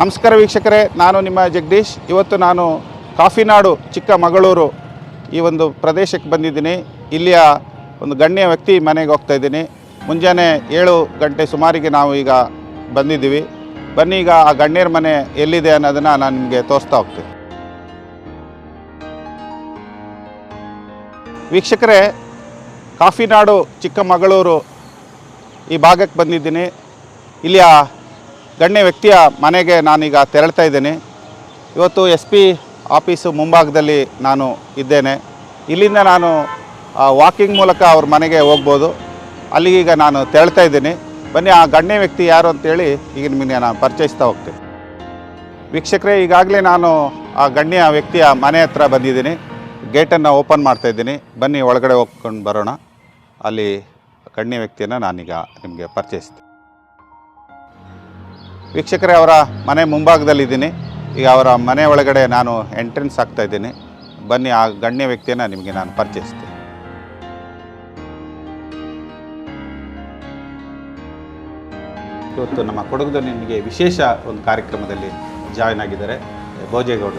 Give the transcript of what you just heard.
ನಮಸ್ಕಾರ ವೀಕ್ಷಕರೇ, ನಾನು ನಿಮ್ಮ ಜಗದೀಶ್. ಇವತ್ತು ನಾನು ಕಾಫಿನಾಡು, ಚಿಕ್ಕಮಗಳೂರು ಈ ಒಂದು ಪ್ರದೇಶಕ್ಕೆ ಬಂದಿದ್ದೀನಿ. ಇಲ್ಲಿಯ ಒಂದು ಗಣ್ಯ ವ್ಯಕ್ತಿ ಮನೆಗೆ ಹೋಗ್ತಾ ಇದ್ದೀನಿ. ಮುಂಜಾನೆ ಏಳು ಗಂಟೆ ಸುಮಾರಿಗೆ ನಾವು ಈಗ ಬಂದಿದ್ದೀವಿ. ಬನ್ನಿ ಈಗ ಆ ಗಣ್ಯರ ಮನೆ ಎಲ್ಲಿದೆ ಅನ್ನೋದನ್ನು ನಾನು ನಿಮಗೆ ತೋರಿಸ್ತಾ ಹೋಗ್ತೀನಿ. ವೀಕ್ಷಕರೇ, ಕಾಫಿನಾಡು, ಚಿಕ್ಕಮಗಳೂರು ಈ ಭಾಗಕ್ಕೆ ಬಂದಿದ್ದೀನಿ. ಇಲ್ಲಿಯ ಗಣ್ಯ ವ್ಯಕ್ತಿಯ ಮನೆಗೆ ನಾನೀಗ ತೆರಳ್ತಾ ಇದ್ದೀನಿ. ಇವತ್ತು ಎಸ್ ಪಿ ಆಫೀಸು ಮುಂಭಾಗದಲ್ಲಿ ನಾನು ಇದ್ದೇನೆ. ಇಲ್ಲಿಂದ ನಾನು ವಾಕಿಂಗ್ ಮೂಲಕ ಅವ್ರ ಮನೆಗೆ ಹೋಗ್ಬೋದು. ಅಲ್ಲಿಗೀಗ ನಾನು ತೆರಳ್ತಾ ಇದ್ದೀನಿ. ಬನ್ನಿ, ಆ ಗಣ್ಯ ವ್ಯಕ್ತಿ ಯಾರು ಅಂತೇಳಿ ಈಗ ನಿಮಗೆ ನಾನು ಪರಿಚಯಿಸ್ತಾ ಹೋಗ್ತೀನಿ. ವೀಕ್ಷಕರೇ, ಈಗಾಗಲೇ ನಾನು, ಆ ಗಣ್ಯ ವ್ಯಕ್ತಿಯ ಮನೆ ಹತ್ರ ಬಂದಿದ್ದೀನಿ. ಗೇಟನ್ನು ಓಪನ್ ಮಾಡ್ತಾ ಇದ್ದೀನಿ. ಬನ್ನಿ, ಒಳಗಡೆ ಹೋಗ್ಕೊಂಡು ಬರೋಣ. ಅಲ್ಲಿ ಗಣ್ಯ ವ್ಯಕ್ತಿಯನ್ನು ನಾನೀಗ ನಿಮಗೆ ಪರಿಚಯಿಸ್ತೀನಿ ವೀಕ್ಷಕರೇ, ಅವರ ಮನೆ ಮುಂಭಾಗದಲ್ಲಿದ್ದೀನಿ. ಈಗ ಅವರ ಮನೆ ಒಳಗಡೆ ನಾನು ಎಂಟ್ರೆನ್ಸ್ ಆಗ್ತಾ ಇದ್ದೀನಿ. ಬನ್ನಿ, ಆ ಗಣ್ಯ ವ್ಯಕ್ತಿಯನ್ನು ನಿಮಗೆ ನಾನು ಪರಿಚಯಿಸ್ತೀನಿ. ಇವತ್ತು ನಮ್ಮ ಕೊಡಗದಲ್ಲಿ ನಿಮಗೆ ವಿಶೇಷ ಒಂದು ಕಾರ್ಯಕ್ರಮದಲ್ಲಿ ಜಾಯ್ನ್ ಆಗಿದ್ದಾರೆ ಭೋಜೇಗೌಡರು.